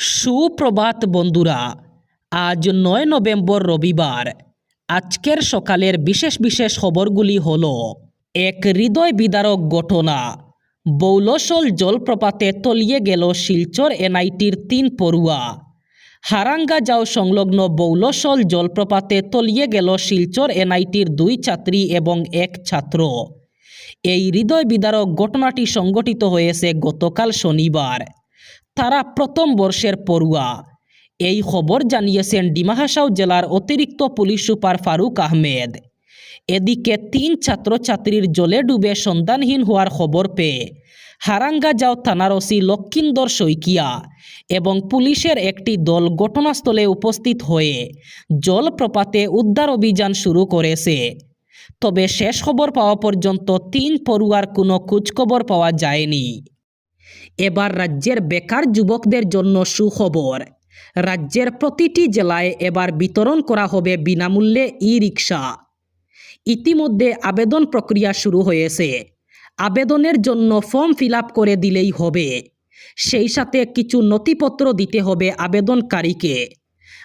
সুপ্রভাত বন্ধুরা, আজ নয় নভেম্বর রবিবার। আজকের সকালের বিশেষ বিশেষ খবরগুলি হল, এক হৃদয় বিদারক ঘটনা। বৌলসল জলপ্রপাতে তলিয়ে গেল শিলচর এনআইটির তিন পড়ুয়া। হারাঙ্গা যাও সংলগ্ন বৌলসল জলপ্রপাতে তলিয়ে গেল শিলচর এনআইটির দুই ছাত্রী এবং এক ছাত্র। এই হৃদয় বিদারক ঘটনাটি সংঘটিত হয়েছে গতকাল শনিবার। তারা প্রথম বর্ষের পড়ুয়া। এই খবর জানিয়েছেন ডিমাহাসাও জেলার অতিরিক্ত পুলিশ সুপার ফারুক আহমেদ। এদিকে তিন ছাত্রছাত্রীর জলে ডুবে সন্ধানহীন হওয়ার খবর পেয়ে হারাঙ্গা যাও থানার ওসি লক্ষিন্দর শইকিয়া এবং পুলিশের একটি দল ঘটনাস্থলে উপস্থিত হয়ে জলপ্রপাতে উদ্ধার অভিযান শুরু করেছে। তবে শেষ খবর পাওয়া পর্যন্ত তিন পড়ুয়ার কোনো খোঁজখবর পাওয়া যায়নি। এবার রাজ্যের বেকার যুবকদের জন্য সুখবর। রাজ্যের প্রতিটি জেলায় এবার বিতরণ করা হবে বিনামূল্যে ই রিক্সা ইতিমধ্যে আবেদন প্রক্রিয়া শুরু হয়েছে। আবেদনের জন্য ফর্ম ফিল করে দিলেই হবে। সেই সাথে কিছু নথিপত্র দিতে হবে আবেদনকারীকে।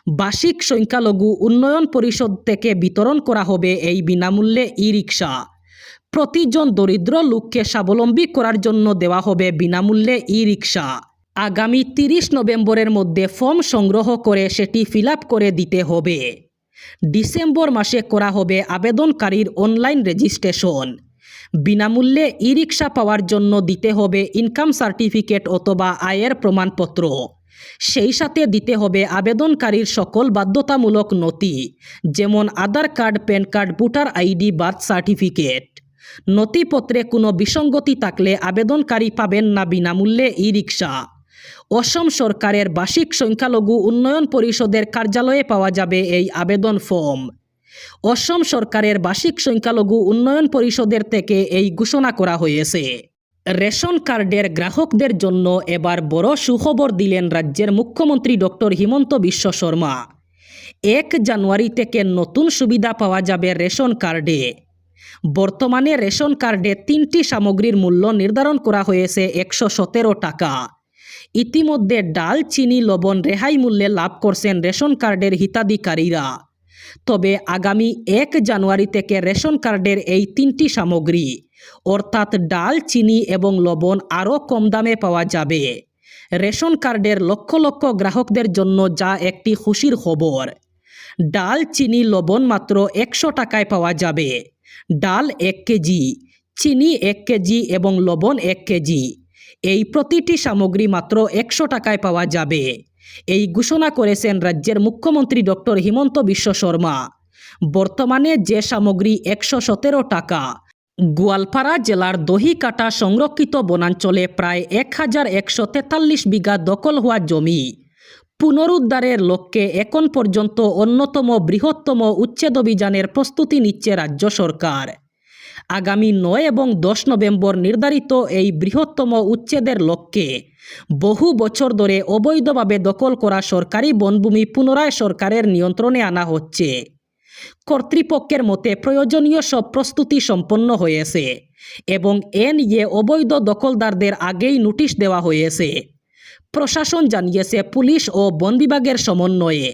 বার্ষিক সংখ্যালঘু উন্নয়ন পরিষদ থেকে বিতরণ করা হবে এই বিনামূল্যে ই রিক্সা প্রতিজন দরিদ্র লোককে স্বাবলম্বী করার জন্য দেওয়া হবে বিনামূল্যে ই রিক্সা আগামী তিরিশ নভেম্বরের মধ্যে ফর্ম সংগ্রহ করে সেটি ফিল করে দিতে হবে। ডিসেম্বর মাসে করা হবে আবেদনকারীর অনলাইন রেজিস্ট্রেশন। বিনামূল্যে ই রিক্সা পাওয়ার জন্য দিতে হবে ইনকাম সার্টিফিকেট অথবা আয়ের প্রমাণপত্র। সেই সাথে দিতে হবে আবেদনকারীর সকল বাধ্যতামূলক নথি, যেমন Aadhaar card, PAN card, voter ID, birth certificate. নথিপত্রে কোনো বিসঙ্গতি থাকলে আবেদনকারী পাবেন না বিনামূল্যে ই রিক্সা অসম সরকারের বার্ষিক সংখ্যালঘু উন্নয়ন পরিষদের কার্যালয়ে পাওয়া যাবে এই আবেদন ফর্ম। অসম সরকারের বার্ষিক সংখ্যালঘু উন্নয়ন পরিষদের থেকে এই ঘোষণা করা হয়েছে। রেশন কার্ডের গ্রাহকদের জন্য এবার বড় সুখবর দিলেন রাজ্যের মুখ্যমন্ত্রী ডক্টর হিমন্ত বিশ্ব শর্মা। এক জানুয়ারি থেকে নতুন সুবিধা পাওয়া যাবে রেশন কার্ডে। বর্তমানে রেশন কার্ডে তিনটি সামগ্রীর মূল্য নির্ধারণ করা হয়েছে একশো সতেরো টাকা। ইতিমধ্যে ডাল, চিনি, লবণ রেহাই মূল্যে লাভ করছেন রেশন কার্ডের হিতাধিকারীরা। তবে আগামী এক জানুয়ারি থেকে রেশন কার্ডের এই তিনটি সামগ্রী, অর্থাৎ ডাল, চিনি এবং লবণ, আরও কম দামে পাওয়া যাবে। রেশন কার্ডের লক্ষ লক্ষ গ্রাহকদের জন্য যা একটি খুশির খবর। ডাল, চিনি, লবণ মাত্র একশো টাকায় পাওয়া যাবে। ডাল এক কেজি, চিনি এক কেজি এবং লবণ এক কেজি। এই প্রতিটি সামগ্রী মাত্র একশো টাকায় পাওয়া যাবে। এই ঘোষণা করেছেন রাজ্যের মুখ্যমন্ত্রী ডক্টর হিমন্ত বিশ্ব শর্মা। বর্তমানে যে সামগ্রী একশো সতেরো টাকা, গোয়ালপাড়া জেলার দহিকাটা সংরক্ষিত বনাঞ্চলে প্রায় এক হাজার একশো তেতাল্লিশ বিঘা দখল হওয়া জমি। পুনরুদ্ধারের লক্ষ্যে এখন পর্যন্ত অন্যতম বৃহত্তম উচ্ছেদ অভিযানের প্রস্তুতি নিচ্ছে রাজ্য সরকার। আগামী নয় এবং দশ নভেম্বর নির্ধারিত এই বৃহত্তম উচ্ছেদের লক্ষ্যে বহু বছর ধরে অবৈধভাবে দখল করা সরকারি বনভূমি পুনরায় সরকারের নিয়ন্ত্রণে আনা হচ্ছে। কর্তৃপক্ষের মতে প্রয়োজনীয় সব প্রস্তুতি সম্পন্ন হয়েছে এবং এ অবৈধ দখলদারদের আগেই নোটিশ দেওয়া হয়েছে। প্রশাসন জানিয়েছে পুলিশ ও বন বিভাগের সমন্বয়ে।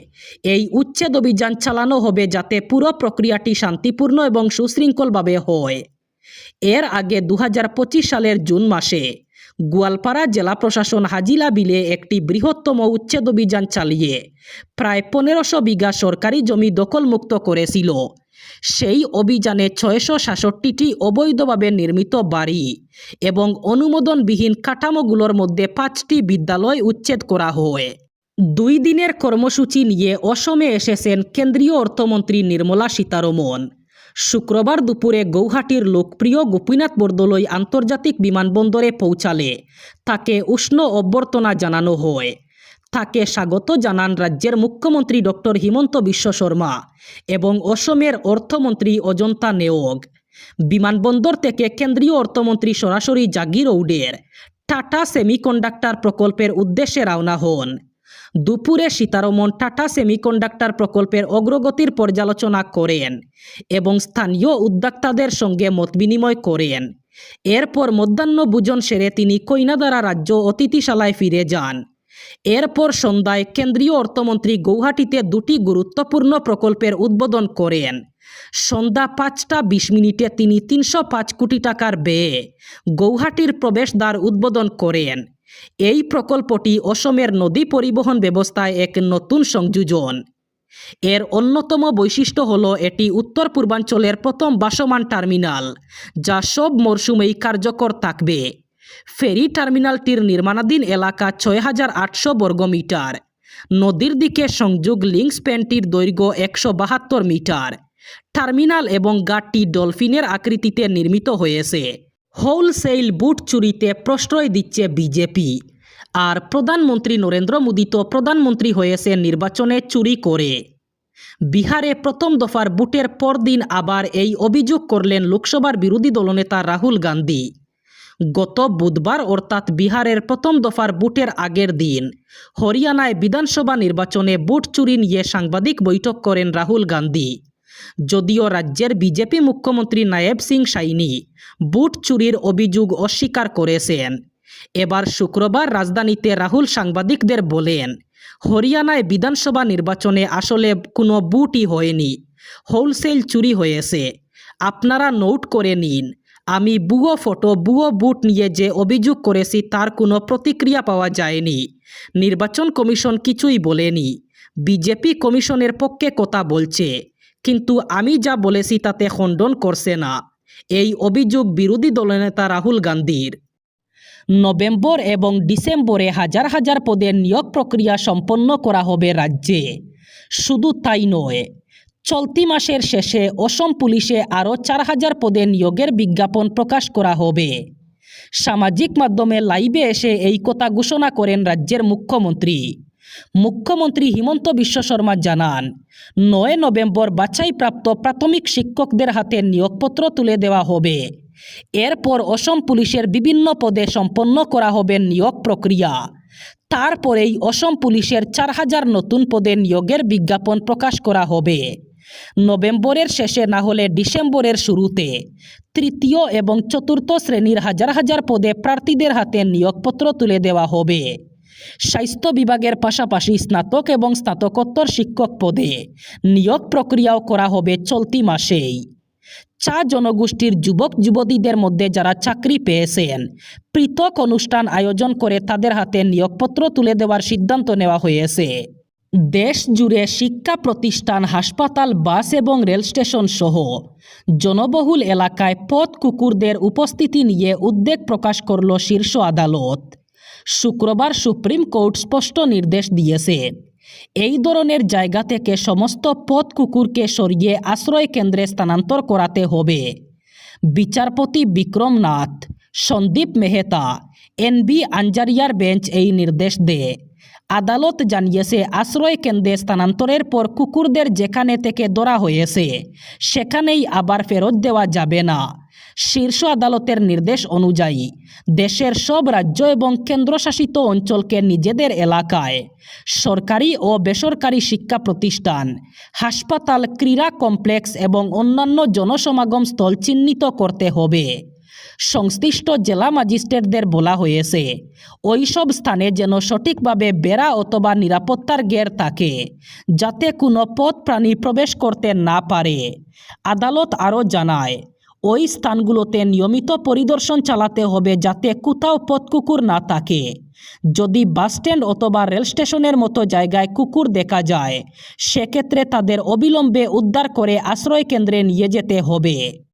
এই উচ্ছেদ অভিযান চালানো হবে যাতে পুরো প্রক্রিয়াটি শান্তিপূর্ণ এবং সুশৃঙ্খলভাবে হয়। এর আগে দু হাজার পঁচিশ সালের জুন মাসে গোয়ালপাড়া জেলা প্রশাসন হাজিলা বিলে একটি বৃহত্তম উচ্ছেদ অভিযান চালিয়ে প্রায় পনেরোশো বিঘা সরকারি জমি দখলমুক্ত করেছিল। সেই অভিযানে ছয়শো সাতষট্টিটি অবৈধভাবে নির্মিত বাড়ি এবং অনুমোদনবিহীন কাঠামোগুলোর মধ্যে পাঁচটি বিদ্যালয় উচ্ছেদ করা হয়। দুই দিনের কর্মসূচি নিয়ে অসমে এসেছেন কেন্দ্রীয় অর্থমন্ত্রী নির্মলা সীতারমন শুক্রবার দুপুরে গৌহাটির লোকপ্রিয় গোপীনাথ বরদলৈ আন্তর্জাতিক বিমানবন্দরে পৌঁছালে। তাকে উষ্ণ অভ্যর্থনা জানানো হয়। তাকে স্বাগত জানান রাজ্যের মুখ্যমন্ত্রী ডক্টর হিমন্ত বিশ্ব শর্মা এবং অসমের অর্থমন্ত্রী অজন্তা নেওগ। বিমানবন্দর থেকে কেন্দ্রীয় অর্থমন্ত্রী সরাসরি জাগিরৌডের টাটা সেমিকন্ডাক্টর প্রকল্পের উদ্দেশ্যে রওনা হন। দুপুরে সীতারমন টাটা সেমিকন্ডাক্টর প্রকল্পের অগ্রগতির পর্যালোচনা করেন এবং স্থানীয় উদ্যোক্তাদের সঙ্গে মতবিনিময় করেন। এরপর মধ্যাহ্ন ভোজন সেরে তিনি কৈনাদারা রাজ্য অতিথিশালায় ফিরে যান। এরপর সন্ধ্যায় কেন্দ্রীয় অর্থমন্ত্রী গৌহাটিতে দুটি গুরুত্বপূর্ণ প্রকল্পের উদ্বোধন করেন। সন্ধ্যা পাঁচটা বিশ মিনিটে তিনি তিনশো পাঁচ কোটি টাকার ব্যয়ে গৌহাটির প্রবেশদ্বার উদ্বোধন করেন। এই প্রকল্পটি অসমের নদী পরিবহন ব্যবস্থায় এক নতুন সংযোজন। এর অন্যতম বৈশিষ্ট্য হল এটি উত্তর পূর্বাঞ্চলের প্রথম বাসমান টার্মিনাল, যা সব মরশুমেই কার্যকর থাকবে। ফেরি টার্মিনালটির নির্মাণাধীন এলাকা ছয় হাজার আটশো বর্গমিটার নদীর দিকে সংযোগ লিঙ্ক স্প্যানটির দৈর্ঘ্য একশো বাহাত্তর মিটার। টার্মিনাল এবং গাটটি ডলফিনের আকৃতিতে নির্মিত হয়েছে। হোলসেল বুট চুরিতে প্রশ্রয় দিচ্ছে বিজেপি। আর প্রধানমন্ত্রী নরেন্দ্র মোদী তো প্রধানমন্ত্রী হয়েছে নির্বাচনে চুরি করে। বিহারে প্রথম দফার বুটের পরদিন আবার এই অভিযোগ করলেন লোকসভার বিরোধী দলনেতা রাহুল গান্ধী। গত বুধবার অর্থাৎ বিহারের প্রথম দফার বুটের আগের দিন হরিয়ানায় বিধানসভা নির্বাচনে বুট চুরি নিয়ে সাংবাদিক বৈঠক করেন রাহুল গান্ধী। যদিও রাজ্যের বিজেপি মুখ্যমন্ত্রী নায়েব সিং সাইনি বুট চুরির অভিযোগ অস্বীকার করেছেন। এবার শুক্রবার রাজধানীতে রাহুল সাংবাদিকদের বলেন, হরিয়ানায় বিধানসভা নির্বাচনে আসলে কোনো বুটই হয়নি, হোলসেল চুরি হয়েছে। আপনারা নোট করে নিন, আমি বুয়ো ফটো, বুয়ো বুট নিয়ে যে অভিযোগ করেছি তার কোনো প্রতিক্রিয়া পাওয়া যায়নি। নির্বাচন কমিশন কিছুই বলেনি, বিজেপি কমিশনের পক্ষে কথা বলছে। কিন্তু আমি যা বলেছি তাতে খণ্ডন করছে না। এই অভিযোগ বিরোধী দলনেতা রাহুল গান্ধীর। নভেম্বর এবং ডিসেম্বরে হাজার হাজার পদের নিয়োগ প্রক্রিয়া সম্পন্ন করা হবে রাজ্যে। শুধু তাই নয়, চলতি মাসের শেষে অসম পুলিশে আরও চার হাজার পদে নিয়োগের বিজ্ঞাপন প্রকাশ করা হবে। সামাজিক মাধ্যমে লাইভে এসে এই কথা ঘোষণা করেন রাজ্যের মুখ্যমন্ত্রী। মুখ্যমন্ত্রী হিমন্ত বিশ্ব শর্মা জানান, নয় নভেম্বর বাছাইপ্রাপ্ত প্রাথমিক শিক্ষকদের হাতে নিয়োগপত্র তুলে দেওয়া হবে। এরপর অসম পুলিশের বিভিন্ন পদে সম্পন্ন করা হবে নিয়োগ প্রক্রিয়া। তারপরেই অসম পুলিশের চার হাজার নতুন পদে নিয়োগের বিজ্ঞাপন প্রকাশ করা হবে। নভেম্বরের শেষে না হলে ডিসেম্বরের শুরুতে। তৃতীয় এবং চতুর্থ শ্রেণির হাজার হাজার পদে প্রার্থীদের হাতে নিয়োগপত্র তুলে দেওয়া হবে। স্বাস্থ্য বিভাগের পাশাপাশি স্নাতক এবং স্নাতকোত্তর শিক্ষক পদে নিয়োগ প্রক্রিয়াও করা হবে চলতি মাসেই। চা জনগোষ্ঠীর যুবক, যুবতীদের মধ্যে যারা চাকরি পেয়েছেন, পৃথক অনুষ্ঠান আয়োজন করে তাদের হাতে নিয়োগপত্র তুলে দেওয়ার সিদ্ধান্ত নেওয়া হয়েছে। দেশ জুড়ে শিক্ষা প্রতিষ্ঠান, হাসপাতাল, বাস এবং রেল স্টেশন সহ জনবহুল এলাকায় পথ কুকুরদের উপস্থিতি নিয়ে উদ্বেগ প্রকাশ করল শীর্ষ আদালত। শুক্রবার সুপ্রিম কোর্ট স্পষ্ট নির্দেশ দিয়েছে। এই ধরনের জায়গা থেকে সমস্ত পথ কুকুরকে সরিয়ে আশ্রয় কেন্দ্রে স্থানান্তর করাতে হবে। বিচারপতি বিক্রম নাথ, সন্দীপ মেহতা এনবি আঞ্জারিয়ার বেঞ্চ এই নির্দেশ দেয়। আদালত জানিয়েছে, আশ্রয় কেন্দ্রে স্থানান্তরের পর কুকুরদের যেখানে থেকে ধরা হয়েছে, সেখানেই আবার ফেরত দেওয়া যাবে না। শীর্ষ আদালতের নির্দেশ অনুযায়ী, দেশের সব রাজ্য এবং কেন্দ্রশাসিত অঞ্চলকে নিজেদের এলাকায় সরকারি ও বেসরকারি শিক্ষা প্রতিষ্ঠান, হাসপাতাল, ক্রীড়া কমপ্লেক্স এবং অন্যান্য জনসমাগম স্থল চিহ্নিত করতে হবে। সংশ্লিষ্ট জেলা ম্যাজিস্ট্রেটদের বলা হয়েছে। ওইসব স্থানে যেন সঠিকভাবে বেড়া অথবা নিরাপত্তার গের থাকে, যাতে কোনো পথ প্রাণী প্রবেশ করতে না পারে। আদালত আরও জানায়, ওই স্থানগুলোতে নিয়মিত পরিদর্শন চালাতে হবে যাতে কোথাও পথ কুকুর না থাকে। যদি বাসস্ট্যান্ড অথবা রেল স্টেশনের মতো জায়গায় কুকুর দেখা যায়, সেক্ষেত্রে তাদের অবিলম্বে উদ্ধার করে আশ্রয় কেন্দ্রে নিয়ে যেতে হবে।